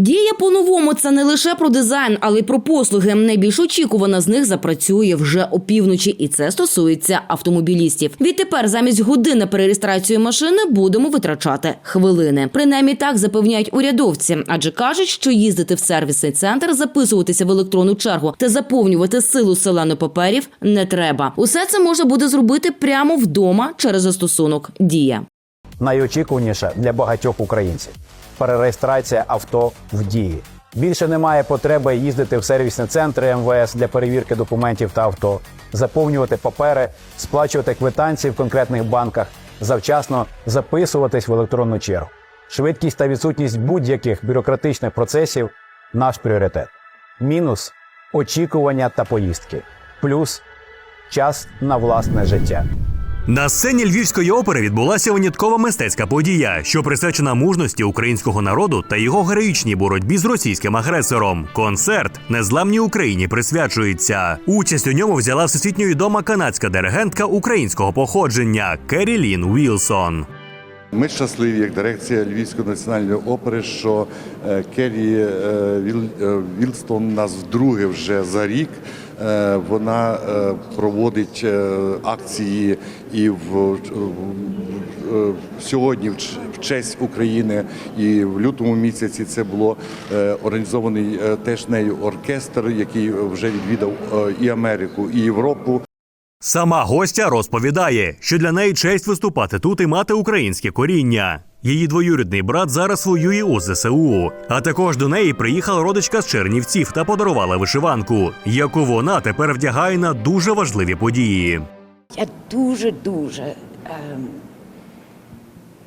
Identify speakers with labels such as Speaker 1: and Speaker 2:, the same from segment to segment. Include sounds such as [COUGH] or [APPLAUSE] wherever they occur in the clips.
Speaker 1: Дія по-новому це не лише про дизайн, але й про послуги. Найбільш очікувана з них запрацює вже опівночі, і це стосується автомобілістів. Відтепер замість години перереєстрації машини будемо витрачати хвилини. Принаймні так запевняють урядовці, адже кажуть, що їздити в сервісний центр, записуватися в електронну чергу та заповнювати силу селену паперів не треба. Усе це можна буде зробити прямо вдома через застосунок Дія.
Speaker 2: найочікуваніше для багатьох українців перереєстрація авто в дії. Більше немає потреби їздити в сервісні центри МВС для перевірки документів та авто, заповнювати папери, сплачувати квитанції в конкретних банках, завчасно записуватись в електронну чергу. Швидкість та відсутність будь-яких бюрократичних процесів наш пріоритет. Мінус очікування та поїздки, плюс час на власне життя.
Speaker 3: На сцені Львівської опери відбулася виняткова мистецька подія, що присвячена мужності українського народу та його героїчній боротьбі з російським агресором. Концерт незламній Україні присвячується. Участь у ньому взяла всесвітньо відома канадська диригентка українського походження Керрі Лін Вілсон.
Speaker 4: Ми щасливі, як дирекція Львівської національної опери, що е, Керрі е, е, Вілстон нас вдруге вже за рік. Е, Вона е, проводить е, акції і в, сьогодні в честь України, і в лютому місяці це було організований теж нею оркестр, який вже відвідав і Америку, і Європу.
Speaker 3: Сама гостя розповідає, що для неї честь виступати тут і мати українське коріння. Її двоюрідний брат зараз воює у ЗСУ. А також до неї приїхала родичка з Чернівців та подарувала вишиванку, яку вона тепер вдягає на дуже важливі події.
Speaker 5: Я дуже дуже ем,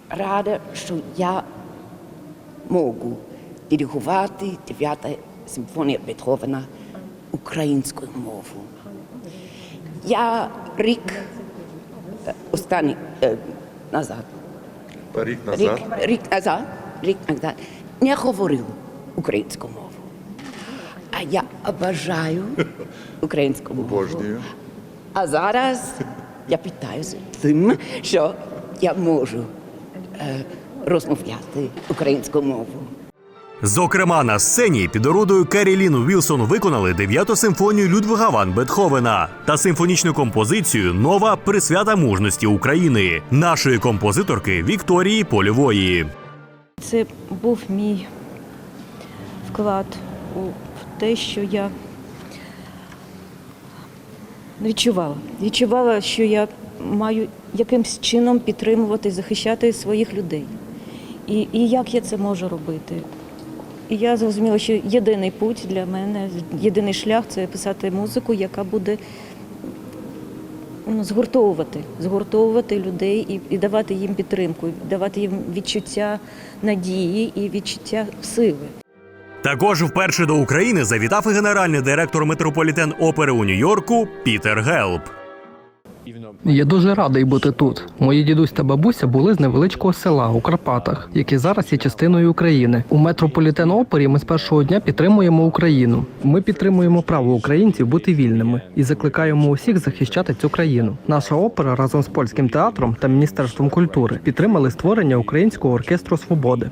Speaker 5: рада, що я можу диригувати 9 симфонія Бетховена українською мовою. Я рік е, останній е, назад,
Speaker 4: Рік
Speaker 5: рік, рік назад, рік назад не говорив українську мову. А я обожаю [LAUGHS] українську мову.
Speaker 4: Обожнюю.
Speaker 5: А зараз я питаюся тим, що я можу е, розмовляти українську мовою.
Speaker 3: Зокрема, на сцені під орудою Керрі Лін Вілсон виконали дев'яту симфонію Людвига Ван Бетховена та симфонічну композицію Нова присвята мужності України нашої композиторки Вікторії Польової.
Speaker 6: Це був мій вклад у те, що я відчувала. Відчувала, що я маю якимсь чином підтримувати, захищати своїх людей. І, і як я це можу робити? Я зрозуміла, що єдиний путь для мене, єдиний шлях це писати музику, яка буде ну, згуртовувати, згуртовувати людей і, і давати їм підтримку, давати їм відчуття надії і відчуття сили.
Speaker 3: Також вперше до України завітав і генеральний директор метрополітен опери у Нью-Йорку Пітер Гелп.
Speaker 7: Я дуже радий бути тут. Мої дідусь та бабуся були з невеличкого села у Карпатах, яке зараз є частиною України. У метрополітен опері ми з першого дня підтримуємо Україну. Ми підтримуємо право українців бути вільними і закликаємо усіх захищати цю країну. Наша опера разом з польським театром та міністерством культури підтримали створення українського оркестру свободи.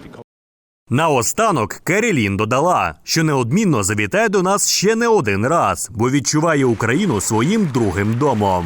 Speaker 3: Наостанок Керрі Лін додала, що неодмінно завітає до нас ще не один раз, бо відчуває Україну своїм другим домом.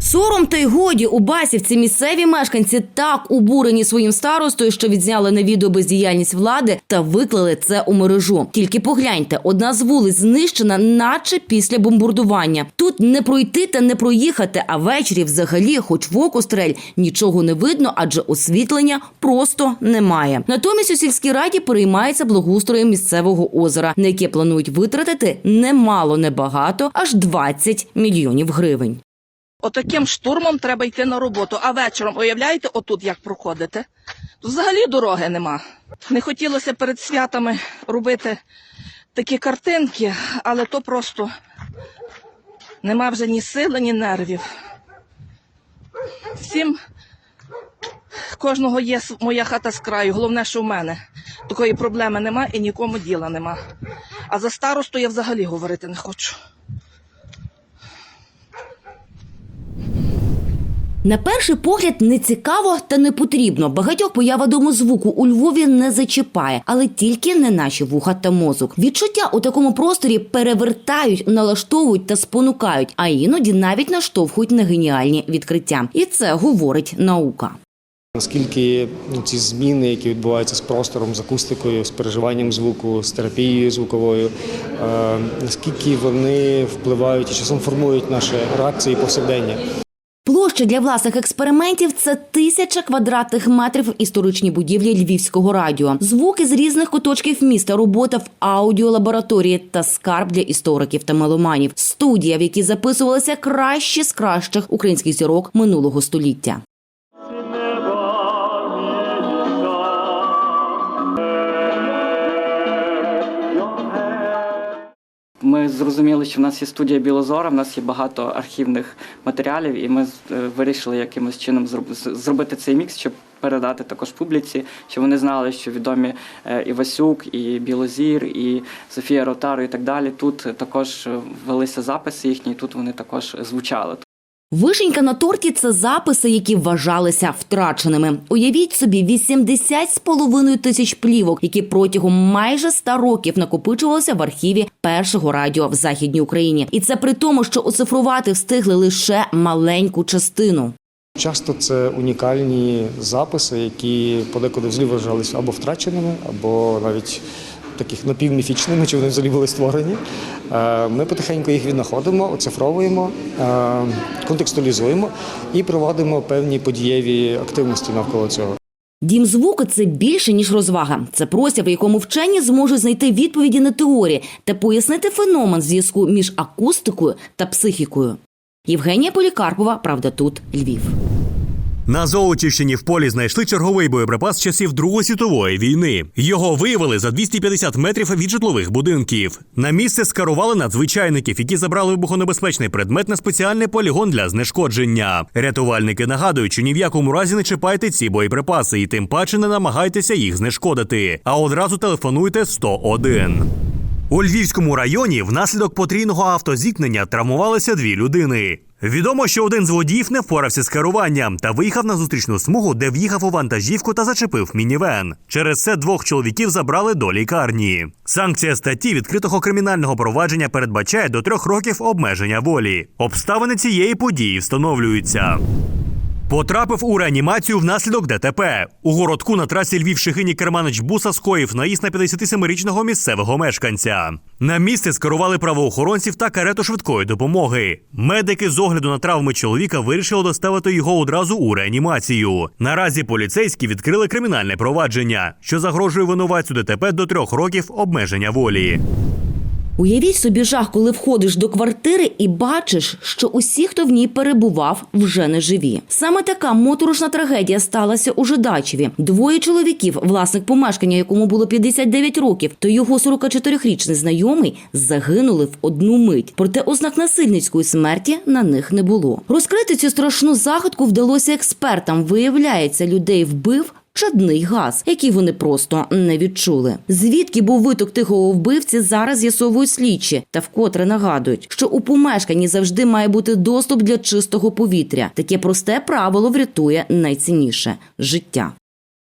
Speaker 1: Сором та й годі у Басівці місцеві мешканці так убурені своїм старостою, що відзняли на відео бездіяльність влади та виклали це у мережу. Тільки погляньте, одна з вулиць знищена, наче після бомбардування. Тут не пройти та не проїхати, а ввечері взагалі, хоч в око стрель, нічого не видно, адже освітлення просто немає. Натомість у сільській раді переймається благоустроєм місцевого озера, на яке планують витратити немало, небагато, аж 20 мільйонів гривень.
Speaker 8: Отаким штурмом треба йти на роботу. А вечором, уявляєте, отут як проходите? Взагалі дороги нема. Не хотілося перед святами робити такі картинки, але то просто нема вже ні сили, ні нервів. Всім кожного є моя хата з краю. Головне, що в мене такої проблеми нема і нікому діла нема. А за старосту я взагалі говорити не хочу.
Speaker 1: На перший погляд не цікаво та не потрібно. Багатьох поява дому звуку у Львові не зачіпає, але тільки не наші вуха та мозок. Відчуття у такому просторі перевертають, налаштовують та спонукають, а іноді навіть наштовхують на геніальні відкриття. І це говорить наука.
Speaker 9: Наскільки ну, ці зміни, які відбуваються з простором, з акустикою, з переживанням звуку, з терапією звуковою, е, наскільки вони впливають і часом формують наші реакції повсякдення.
Speaker 1: Площа для власних експериментів це тисяча квадратних метрів в історичній будівлі Львівського радіо. Звуки з різних куточків міста, робота в аудіолабораторії та скарб для істориків та меломанів. Студія, в якій записувалися кращі з кращих українських зірок минулого століття.
Speaker 10: Зрозуміли, що в нас є студія Білозора, в нас є багато архівних матеріалів, і ми е, вирішили якимось чином зроб- зробити цей мікс, щоб передати також публіці, щоб вони знали, що відомі Івасюк, і Васюк, і Білозір, і Софія Ротару, і так далі. Тут також е, велися записи їхні, і тут вони також звучали.
Speaker 1: Вишенька на торті це записи, які вважалися втраченими. Уявіть собі, 80 з половиною тисяч плівок, які протягом майже 100 років накопичувалися в архіві першого радіо в західній Україні. І це при тому, що оцифрувати встигли лише маленьку частину.
Speaker 9: Часто це унікальні записи, які подекуди взагалі вважалися або втраченими, або навіть таких напівміфічними, чи вони взагалі були створені. Е, Ми потихеньку їх віднаходимо, оцифровуємо, е, контекстуалізуємо і проводимо певні подієві активності навколо цього.
Speaker 1: Дім звуку це більше ніж розвага. Це простір, в якому вчені зможуть знайти відповіді на теорії та пояснити феномен зв'язку між акустикою та психікою. Євгенія Полікарпова, правда, тут Львів.
Speaker 3: На Золочівщині в полі знайшли черговий боєприпас часів Другої світової війни. Його виявили за 250 метрів від житлових будинків. На місце скерували надзвичайників, які забрали вибухонебезпечний предмет на спеціальний полігон для знешкодження. Рятувальники нагадують, що ні в якому разі не чіпайте ці боєприпаси і тим паче не намагайтеся їх знешкодити. А одразу телефонуйте 101. У Львівському районі внаслідок потрійного автозіткнення травмувалися дві людини. Відомо, що один з водіїв не впорався з керуванням та виїхав на зустрічну смугу, де в'їхав у вантажівку та зачепив мінівен. Через це двох чоловіків забрали до лікарні. Санкція статті відкритого кримінального провадження передбачає до трьох років обмеження волі. Обставини цієї події встановлюються. Потрапив у реанімацію внаслідок ДТП. У городку на трасі Львів Шихині Керманич буса скоїв наїзд на 57-річного місцевого мешканця. На місце скерували правоохоронців та карету швидкої допомоги. Медики з огляду на травми чоловіка вирішили доставити його одразу у реанімацію. Наразі поліцейські відкрили кримінальне провадження, що загрожує винуватцю ДТП до трьох років обмеження волі.
Speaker 1: Уявіть собі жах, коли входиш до квартири і бачиш, що усі, хто в ній перебував, вже не живі. Саме така моторошна трагедія сталася у Жидачеві. Двоє чоловіків, власник помешкання, якому було 59 років, то його 44-річний знайомий загинули в одну мить. Проте ознак насильницької смерті на них не було. Розкрити цю страшну загадку вдалося експертам. Виявляється, людей вбив чадний газ, який вони просто не відчули. Звідки був виток тихого вбивці, зараз з'ясовують слідчі та вкотре нагадують, що у помешканні завжди має бути доступ для чистого повітря. Таке просте правило врятує найцінніше життя.